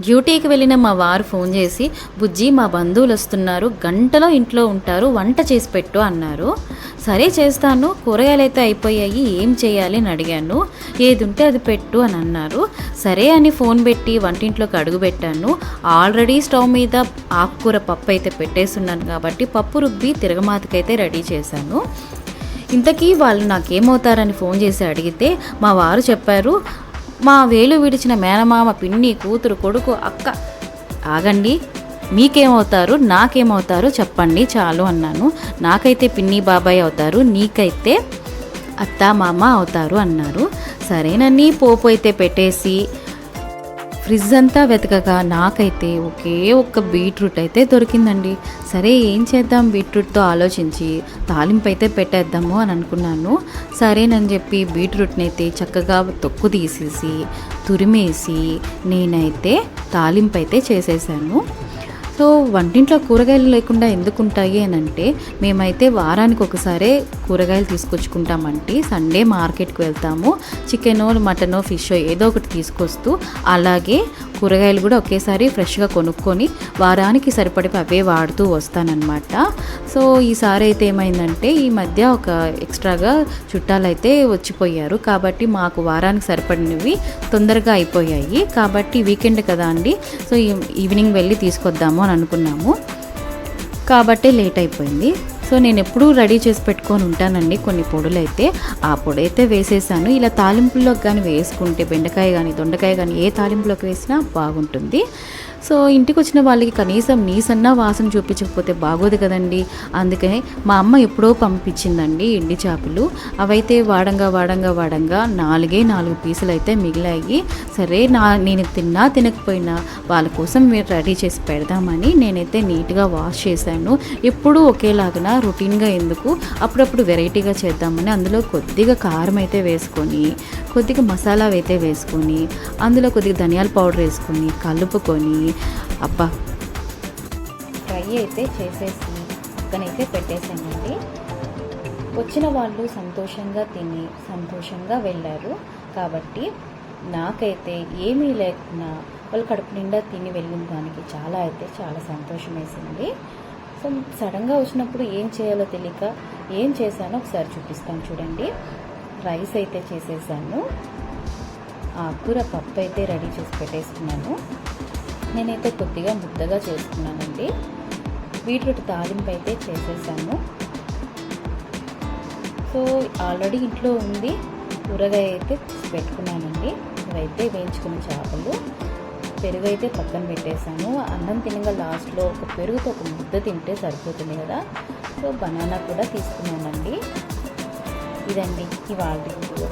డ్యూటీకి వెళ్ళిన మా వారు ఫోన్ చేసి బుజ్జి మా బంధువులు వస్తున్నారు గంటలో ఇంట్లో ఉంటారు వంట చేసి పెట్టు అన్నారు. సరే చేస్తాను కూరగాయలు అయితే అయిపోయాయి ఏం చేయాలి అని అడిగాను. ఏది ఉంటే అది పెట్టు అని అన్నారు. సరే అని ఫోన్ పెట్టి వంటింట్లోకి అడుగు పెట్టాను. ఆల్రెడీ స్టవ్ మీద ఆకుకూర పప్పు అయితే పెట్టేస్తున్నాను కాబట్టి పప్పు రుబ్బి తిరగమాతకైతే రెడీ చేశాను. ఇంతకీ వాళ్ళు నాకేమవుతారని ఫోన్ చేసి అడిగితే మా వారు చెప్పారు మా వేలు విడిచిన మేనమామ పిన్ని కూతురు కొడుకు అక్క. ఆగండి మీకేమవుతారు నాకేమవుతారు చెప్పండి చాలు అన్నాను. నాకైతే పిన్ని బాబాయ్ అవుతారు నీకైతే అత్త మామ అవుతారు అన్నారు. సరేనని పోపు అయితే పెట్టేసి ఫ్రిడ్జ్ అంతా వెతకగా నాకైతే ఒకే ఒక్క బీట్రూట్ అయితే దొరికిందండి. సరే ఏం చేద్దాం? బీట్రూట్తో ఆలోచించి తాలింపు అయితే పెట్టేద్దాము అని అనుకున్నాను. సరేనని చెప్పి బీట్రూట్ని అయితే చక్కగా తొక్కు తీసేసి తురిమేసి నేనైతే తాలింపు అయితే చేసేసాను. సో వంటింట్లో కూరగాయలు లేకుండా ఎందుకు ఉంటాయి అని అంటే మేమైతే వారానికి ఒకసారి కూరగాయలు తీసుకొచ్చుకుంటామంటే సండే మార్కెట్కి వెళ్తాము. చికెనో మటనో ఫిష్ ఏదో ఒకటి తీసుకొస్తూ అలాగే కూరగాయలు కూడా ఒకేసారి ఫ్రెష్గా కొనుక్కొని వారానికి సరిపడి అవే వాడుతూ వస్తానన్నమాట. సో ఈసారి అయితే ఏమైందంటే ఈ మధ్య ఒక ఎక్స్ట్రాగా చుట్టాలు అయితే వచ్చిపోయారు. కాబట్టి మాకు వారానికి సరిపడినవి తొందరగా అయిపోయాయి. కాబట్టి వీకెండ్ కదా అండి. సో ఈ- ఈవినింగ్ వెళ్ళి తీసుకొద్దాము అని అనుకున్నాము. కాబట్టి లేట్ అయిపోయింది. సో నేను ఎప్పుడూ రెడీ చేసి పెట్టుకొని ఉంటానండి కొన్ని పొడులు అయితే ఆ పొడి అయితే వేసేసాను. ఇలా తాలింపుల్లోకి కానీ వేసుకుంటే బెండకాయ కానీ దొండకాయ కానీ ఏ తాలింపులోకి వేసినా బాగుంటుంది. సో ఇంటికి వచ్చిన వాళ్ళకి కనీసం నీసన్నా వాసన చూపించకపోతే బాగోదు కదండి. అందుకని మా అమ్మ ఎప్పుడో పంపించిందండి ఎండి చేపలు. అవైతే వాడంగా వాడంగా వాడంగా నాలుగే నాలుగు పీసులు అయితే మిగిలాయి. సరే నా నేను తిన్నా తినకపోయినా వాళ్ళ కోసం మీరు రెడీ చేసి పెడదామని నేనైతే నీట్గా వాష్ చేశాను. ఎప్పుడూ ఒకేలాగా రొటీన్గా ఎందుకు అప్పుడప్పుడు వెరైటీగా చేద్దామని అందులో కొద్దిగా కారం అయితే వేసుకొని కొద్దిగా మసాలా అయితే వేసుకొని అందులో కొద్దిగా ధనియాల పౌడర్ వేసుకొని కలుపుకొని అబ్బా! ఫ్రై అయితే చేసేసి పక్కనైతే పెట్టేసానండి వచ్చిన వాళ్ళు సంతోషంగా తిని సంతోషంగా వెళ్ళారు. కాబట్టి నాకైతే ఏమీ లేకున్నా వాళ్ళు కడుపు నిండా తిని వెళ్ళిన దానికి చాలా అయితే చాలా సంతోషం వేసింది సో సడన్గా వచ్చినప్పుడు ఏం చేయాలో తెలియక ఏం చేశానో ఒకసారి చూపిస్తాను చూడండి. రైస్ అయితే చేసేసాను. ఆ కూర పప్పు అయితే రెడీ చేసి పెట్టేసుకున్నాను నేనైతే కొద్దిగా ముద్దగా చేసుకున్నానండి. బీట్రూట్ తాలింపు అయితే చేసేసాను. సో ఆల్రెడీ ఇంట్లో ఉంది. కూరగాయ అయితే పెట్టుకున్నానండి. ఇవైతే వేయించుకున్న చేపలు. పెరుగు అయితే పక్కన పెట్టేశాను అన్నం తినగా లాస్ట్లో ఒక పెరుగుతో ఒక ముద్ద తింటే సరిపోతుంది కదా. సో బనానా కూడా తీసుకున్నానండి ఇదండి ఇవాళ వీడియో.